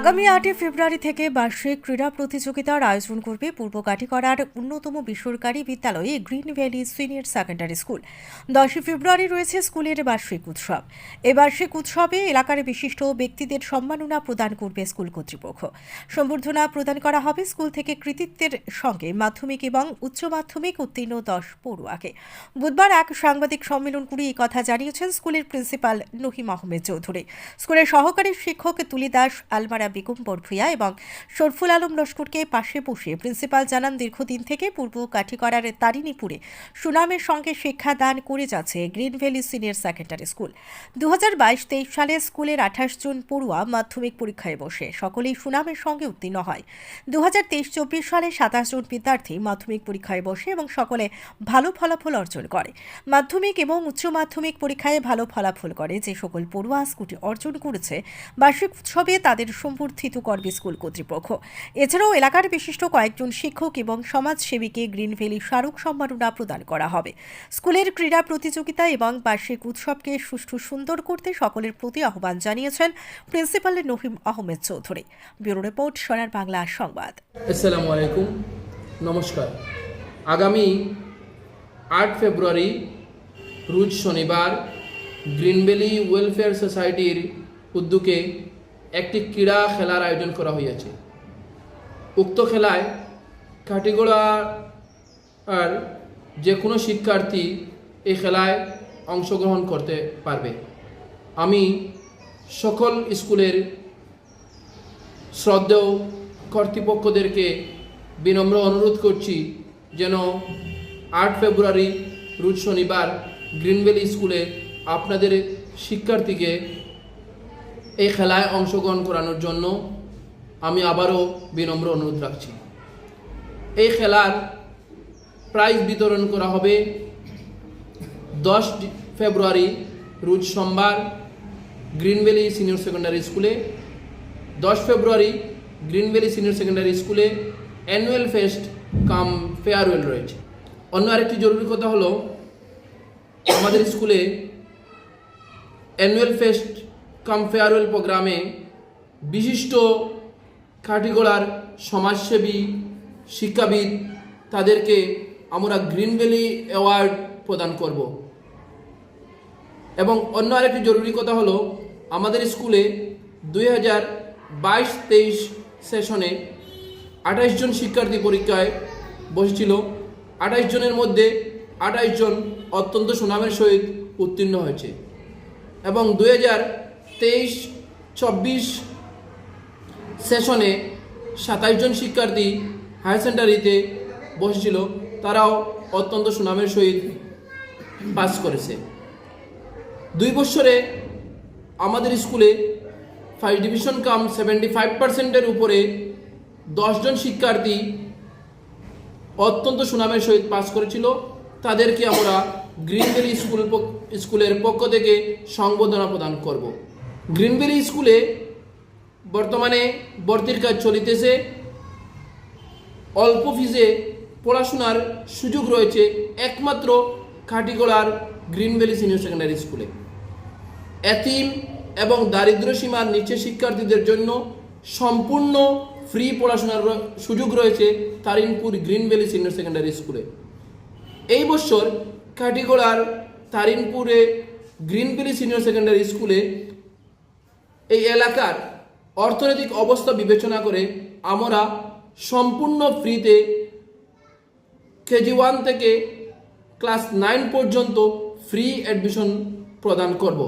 আগামী আটই ফেব্রুয়ারি থেকে বার্ষিক ক্রীড়া প্রতিযোগিতার আয়োজন করবে পূর্ব কাঠিকড়ার অন্যতম বেসরকারি বিদ্যালয়ে green valley senior secondary school. দশই ফেব্রুয়ারি রয়েছে স্কুলের বার্ষিক উৎসব। এ বার্ষিক উৎসবে এলাকার বিশিষ্ট ব্যক্তিদের সম্মাননা প্রদান করবে স্কুল কর্তৃপক্ষ। সম্বর্ধনা প্রদান করা হবে স্কুল থেকে কৃতিত্বের সঙ্গে মাধ্যমিক এবং উচ্চ মাধ্যমিক উত্তীর্ণ দশ পড়ুয়াকে। বুধবার এক সাংবাদিক সম্মেলন করে এই কথা জানিয়েছেন স্কুলের প্রিন্সিপাল নহিম আহমেদ চৌধুরী। স্কুলের সহকারী শিক্ষক তুলি দাস, আলমারা বেগম বরভুইয়া এবং শরফুল আলম লস্করকে পাশে বসে প্রিন্সিপাল জানান, দীর্ঘদিন থেকে পূর্ব কাঠিকড়ার তারিণীপুরে সুনামের সঙ্গে শিক্ষাদান করে যাচ্ছে green valley senior secondary school. দু হাজার সালে স্কুলের আঠাশ জন পড়ুয়া মাধ্যমিক পরীক্ষায় বসে, সকলেই সুনামের সঙ্গে উত্তীর্ণ হয়। দু হাজার সালে সাতাশ জন বিদ্যার্থী মাধ্যমিক পরীক্ষায় বসে এবং সকলে ভালো ফলাফল অর্জন করে। মাধ্যমিক এবং উচ্চ মাধ্যমিক পরীক্ষায় ভালো ফলাফল করে যে সকল পড়ুয়া স্কুটি অর্জন করেছে। বার্ষিক উৎসবে তাদের সম্বর্ধিত করবে স্কুল কর্তৃপক্ষ। এছাড়াও এলাকার বিশিষ্ট কয়েকজন শিক্ষক এবং সমাজসেবীকে গ্রিন ভ্যালি স্মারক সম্মাননা প্রদান করা হবে। স্কুলের ক্রীড়া প্রতিযোগিতা এবং বার্ষিক উৎসবকে সুষ্ঠু সুন্দর করতে সকলের প্রতি আহ্বান জানিয়েছেন principal Nahim Ahmed Chowdhury. Bureau report, Sonar Bangla Sangbad. আসসালামু আলাইকুম। নমস্কার। আগামী আট ফেব্রুয়ারি, রোজ শনিবার গ্রিনভ্যালি ওয়েলফেয়ার সোসাইটির উদ্যোগে একটি ক্রীড়া খেলার আয়োজন করা হয়েছে উক্ত খেলায় কাটিগোড়া আর যে কোনো শিক্ষার্থী এই খেলায় অংশগ্রহণ করতে পারবে। আমি সকল স্কুলের শ্রদ্ধেয় কর্তৃপক্ষদেরকে বিনম্র অনুরোধ করছি যেন আট ফেব্রুয়ারি রোজ শনিবার গ্রিনভ্যালি স্কুলে আপনাদের শিক্ষার্থীকে এই খেলায় অংশগ্রহণ করানোর জন্য আমি আবারও বিনম্র অনুরোধ রাখছি। এই খেলার প্রাইজ বিতরণ করা হবে দশ ফেব্রুয়ারি, রোজ সোমবার গ্রিনভ্যালি সিনিয়র সেকেন্ডারি স্কুলে, দশ ফেব্রুয়ারি গ্রিনভ্যালি সিনিয়র সেকেন্ডারি স্কুলে অ্যানুয়াল ফেস্ট কাম ফেয়ারওয়েল রয়েছে। অন্য আরেকটি জরুরি কথা হলো, আমাদের স্কুলে অ্যানুয়াল ফেস্ট কাম ফেয়ারওয়েল প্রোগ্রামে বিশিষ্ট কাঠিগোড়ার সমাজসেবী, শিক্ষাবিদ, তাদেরকে আমরা গ্রিন ভ্যালি অ্যাওয়ার্ড প্রদান করব। এবং অন্য আরেকটি জরুরি কথা হলো, আমাদের স্কুলে দুই হাজার বাইশ তেইশ সেশনে আঠাইশ জন শিক্ষার্থী পরীক্ষায় বসেছিল। আঠাইশ জনের মধ্যে আঠাইশ জন অত্যন্ত সুনামের সহিত উত্তীর্ণ হয়েছে। এবং দুই হাজার তেইশ, চব্বিশ সেশনে সাতাইশ জন শিক্ষার্থী হায়ার সেকেন্ডারিতে বসেছিল। তারাও অত্যন্ত সুনামের সহিত পাস করেছে। দুই বছরে আমাদের স্কুলে first division cum seventy five পার্সেন্টের উপরে দশজন শিক্ষার্থী অত্যন্ত সুনামের সহিত পাস করেছিল। তাদেরকে আমরা গ্রিনভ্যালি স্কুল পক- স্কুলের পক্ষ থেকে সংবর্ধনা প্রদান করব। গ্রিনভ্যালি স্কুলে বর্তমানে ভর্তির কাজ চলিতেছে। অল্প ফিজে পড়াশোনার সুযোগ রয়েছে একমাত্র কাটিগোড়ার গ্রিনভ্যালি সিনিয়র সেকেন্ডারি স্কুলে। এতিম এবং দারিদ্র সীমার নিচে শিক্ষার্থীদের জন্য সম্পূর্ণ ফ্রি পড়াশোনার সুযোগ রয়েছে তারিনপুর গ্রিন সিনিয়র সেকেন্ডারি স্কুলে। এই বছর কাটিগোড়ার তারিনপুরে গ্রিন সিনিয়র সেকেন্ডারি স্কুলে এই এলাকার অর্থনৈতিক অবস্থা বিবেচনা করে আমরা সম্পূর্ণ ফ্রিতে কেজি ওয়ান থেকে ক্লাস নাইন পর্যন্ত ফ্রি অ্যাডমিশন প্রদান করব।